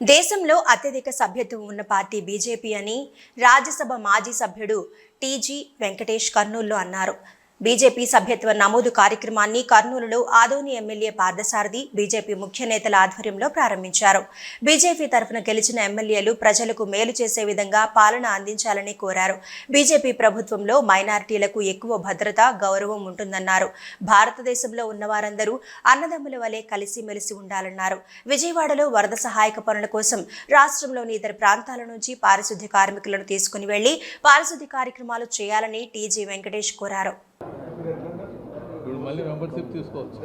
దేశంలో అత్యధిక సభ్యత్వం ఉన్న పార్టీ బీజేపీ అని రాజ్యసభ మాజీ సభ్యుడు టీజీ వెంకటేష్ కర్నూల్లో అన్నారు. బీజేపీ సభ్యత్వ నమోదు కార్యక్రమాన్ని కర్నూలులో ఆదోని ఎమ్మెల్యే పార్థసారథి బీజేపీ ముఖ్య నేతల ఆధ్వర్యంలో ప్రారంభించారు. బీజేపీ తరఫున గెలిచిన ఎమ్మెల్యేలు ప్రజలకు మేలు చేసే విధంగా పాలన అందించాలని కోరారు. బీజేపీ ప్రభుత్వంలో మైనారిటీలకు ఎక్కువ భద్రత గౌరవం ఉంటుందన్నారు. భారతదేశంలో ఉన్న వారందరూ అన్నదమ్ముల వలె కలిసిమెలిసి ఉండాలన్నారు. విజయవాడలో వరద సహాయక పనుల కోసం రాష్ట్రంలోని ఇతర ప్రాంతాల నుంచి పారిశుద్ధ్య కార్మికులను తీసుకుని వెళ్ళి పారిశుద్ధ్య కార్యక్రమాలు చేయాలని టీజీ వెంకటేష్ కోరారు. మళ్ళీ మెంబర్షిప్ తీసుకోవచ్చు.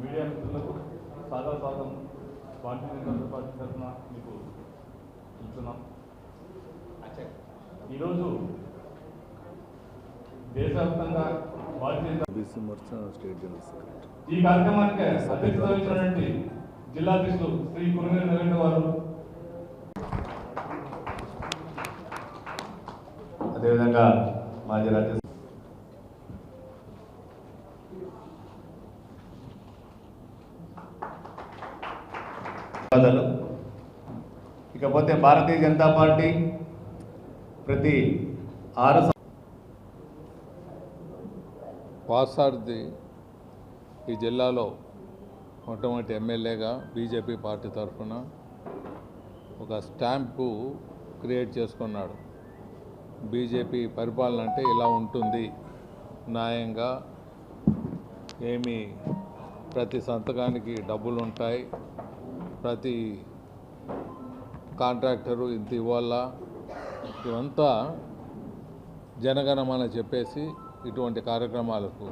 మీడియా మిత్రులకు సాదా స్వాగతం భారతీయ జనతా పార్టీ తరఫున మీకు ఇస్తున్నాం ఈరోజు దేశవ్యాప్తంగా భారతీయ ఈ కార్యక్రమానికి అధ్యక్షత వహించినటువంటి జిల్లా అధ్యక్షులు శ్రీ కురుమేరు నరేంద్ర వారు అదేవిధంగా మాజీ రాజ్య ధన్యవాదాలు ఇకపోతే భారతీయ జనతా పార్టీ ప్రతి ఆరు పాసార్ది ఈ జిల్లాలో మొట్టమొదటి ఎమ్మెల్యేగా బీజేపీ పార్టీ తరఫున ఒక స్టాంపు క్రియేట్ చేసుకున్నాడు. బీజేపీ పరిపాలన అంటే ఇలా ఉంటుంది. న్యాయంగా ఏమి ప్రతి సంతకానికి డబ్బులు ఉంటాయి ప్రతి కాంట్రాక్టరు ఇంత ఇవ్వాల? ఇవంతా జనగణమన చెప్పేసి ఇటువంటి కార్యక్రమాలకు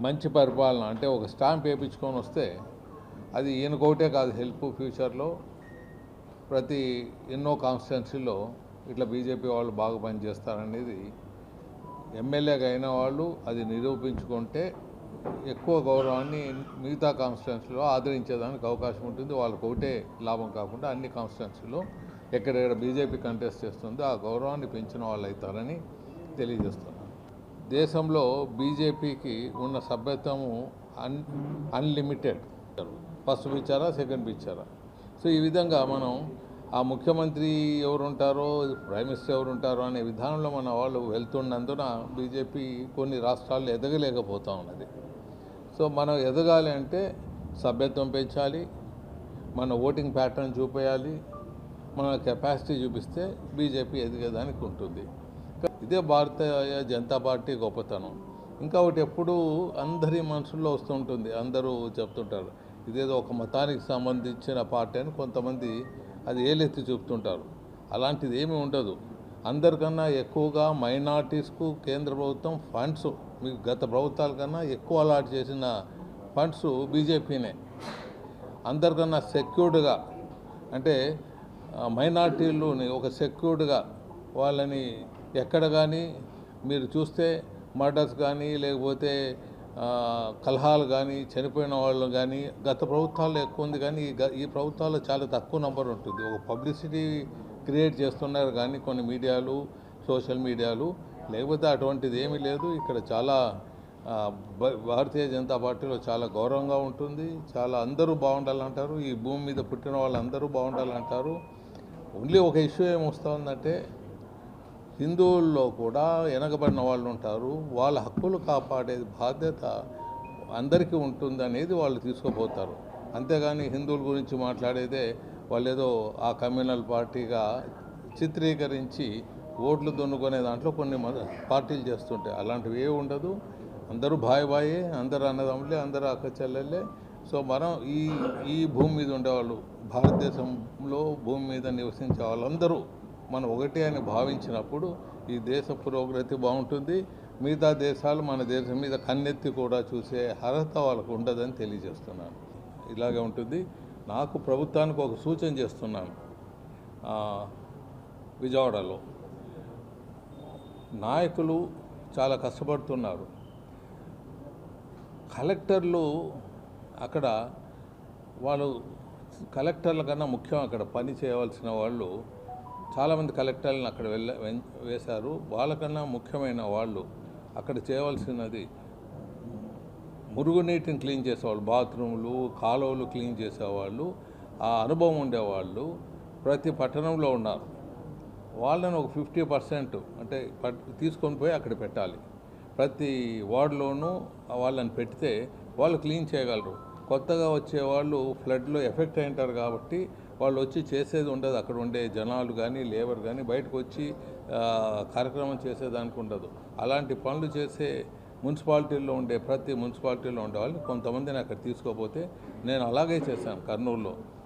మంచి పరిపాలన అంటే ఒక స్టాంప్ వేయించుకొని వస్తే అది ఈయనకొకటే కాదు హెల్ప్ ఫ్యూచర్లో ప్రతి ఎన్నో కాన్స్టిట్యున్సీలో ఇట్లా బీజేపీ వాళ్ళు బాగా పనిచేస్తారనేది ఎమ్మెల్యేగా అయిన వాళ్ళు అది నిరూపించుకుంటే ఎక్కువ గౌరవాన్ని మిగతా కాన్స్టిట్యున్సీలో ఆదరించేదానికి అవకాశం ఉంటుంది. వాళ్ళకి ఒకటే లాభం కాకుండా అన్ని కాన్స్టిట్యున్సీలో ఎక్కడెక్కడ బీజేపీ కంటెస్ట్ చేస్తుందో ఆ గౌరవాన్ని పెంచిన వాళ్ళు అవుతారని తెలియజేస్తున్నాను. దేశంలో బీజేపీకి ఉన్న సభ్యత్వము అన్ అన్లిమిటెడ్ ఫస్ట్ పిచ్చారా సెకండ్ పిచ్చారా సో ఈ విధంగా మనం ఆ ముఖ్యమంత్రి ఎవరు ఉంటారో ప్రైమ్ మినిస్టర్ ఎవరు ఉంటారో అనే విధానంలో మన వాళ్ళు వెళ్తున్నందున బీజేపీ కొన్ని రాష్ట్రాల్లో ఎదగలేకపోతూ ఉన్నది. సో మనం ఎదగాలి అంటే సభ్యత్వం పెంచాలి మన ఓటింగ్ ప్యాటర్న్ చూపేయాలి మన కెపాసిటీ చూపిస్తే బీజేపీ ఎదిగేదానికి ఉంటుంది. ఇదే భారతీయ జనతా పార్టీ గొప్పతనం. ఇంకా ఒకటి ఎప్పుడూ అందరి మనసుల్లో వస్తుంటుంది అందరూ చెప్తుంటారు ఇదేదో ఒక మతానికి సంబంధించిన పార్టీ అని కొంతమంది అది ఏలెత్తి చూపుతుంటారు? అలాంటిది ఏమీ ఉండదు. అందరికన్నా ఎక్కువగా మైనార్టీస్కు కేంద్ర ప్రభుత్వం ఫండ్స్ మీకు గత ప్రభుత్వాల కన్నా ఎక్కువ అలాట్ చేసిన ఫండ్స్ బీజేపీనే. అందరికన్నా సెక్యూర్డ్గా అంటే ఆ, మైనార్టీలని ఒక సెక్యూర్డ్గా వాళ్ళని ఎక్కడ కానీ మీరు చూస్తే మర్డర్స్ కానీ లేకపోతే కలహాలు కానీ చనిపోయిన వాళ్ళు కానీ గత ప్రభుత్వాల్లో ఎక్కువ ఉంది కానీ ఈ గ- ఈ ప్రభుత్వాల్లో చాలా తక్కువ నంబర్ ఉంటుంది. ఒక పబ్లిసిటీ క్రియేట్ చేస్తున్నారు కానీ కొన్ని మీడియాలు సోషల్ మీడియాలు. లేకపోతే అటువంటిది ఏమీ లేదు. ఇక్కడ చాలా భ- భారతీయ జనతా పార్టీలో చాలా గౌరవంగా ఉంటుంది. చాలా అందరూ బాగుండాలంటారు. ఈ భూమి మీద పుట్టిన వాళ్ళందరూ బాగుండాలంటారు. ఓన్లీ ఒక ఇష్యూ ఏమొస్తుందంటే హిందువుల్లో కూడా వెనకబడిన వాళ్ళు ఉంటారు. వాళ్ళ హక్కులు కాపాడే బాధ్యత అందరికీ ఉంటుంది అనేది వాళ్ళు తీసుకుపోతారు. అంతేగాని హిందువుల గురించి మాట్లాడేదే వాళ్ళు ఏదో ఆ కమ్యూనల్ పార్టీగా చిత్రీకరించి ఓట్లు దున్నుకునే దాంట్లో కొన్ని పార్టీలు చేస్తుంటాయి అలాంటివి ఏ ఉండదు. అందరూ బాయ్ బాయే అందరూ అన్నదమ్ములే అందరు అక్క చెల్లెళ్ళే. సో మనం ఈ ఈ భూమి మీద ఉండేవాళ్ళు భారతదేశంలో భూమి మీద నివసించే వాళ్ళందరూ మనం ఒకటి అని భావించినప్పుడు ఈ దేశ పురోగతి బాగుంటుంది. మిగతా దేశాలు మన దేశం మీద కన్నెత్తి కూడా చూసే అర్హత వాళ్ళకు ఉండదని తెలియజేస్తున్నాను. ఇలాగే ఉంటుంది. నాకు ప్రభుత్వానికి ఒక సూచన చేస్తున్నాను. విజయవాడలో. నాయకులు చాలా కష్టపడుతున్నారు. కలెక్టర్లు అక్కడ వాళ్ళు కలెక్టర్ల కన్నా ముఖ్యం అక్కడ పని చేయవలసిన వాళ్ళు చాలామంది కలెక్టర్లను అక్కడ వెళ్ళ వెం- వేశారు. వాళ్ళకన్నా ముఖ్యమైన వాళ్ళు అక్కడ చేయవలసినది మురుగునీటిని క్లీన్ చేసేవాళ్ళు బాత్రూములు కాలువలు క్లీన్ చేసేవాళ్ళు ఆ అనుభవం ఉండేవాళ్ళు. ప్రతి పట్టణంలో ఉన్నారు. వాళ్ళని ఒక ఫిఫ్టీ పర్సెంట్ అంటే తీసుకొని పోయి అక్కడ పెట్టాలి. ప్రతి వార్డులోనూ వాళ్ళని పెడితే వాళ్ళు క్లీన్ చేయగలరు. కొత్తగా వచ్చే వాళ్ళు ఫ్లడ్లో ఎఫెక్ట్ అయింటారు కాబట్టి వాళ్ళు వచ్చి చేసేది ఉండదు. అక్కడ ఉండే జనాలు కానీ లేబర్ కానీ బయటకు వచ్చి కార్యక్రమం చేసేదానికి ఉండదు. అలాంటి పనులు చేసే మున్సిపాలిటీల్లో ఉండే ప్రతి మున్సిపాలిటీలో ఉండే వాళ్ళు కొంతమందిని అక్కడ తీసుకోపోతే నేను అలాగే చేశాను కర్నూలులో.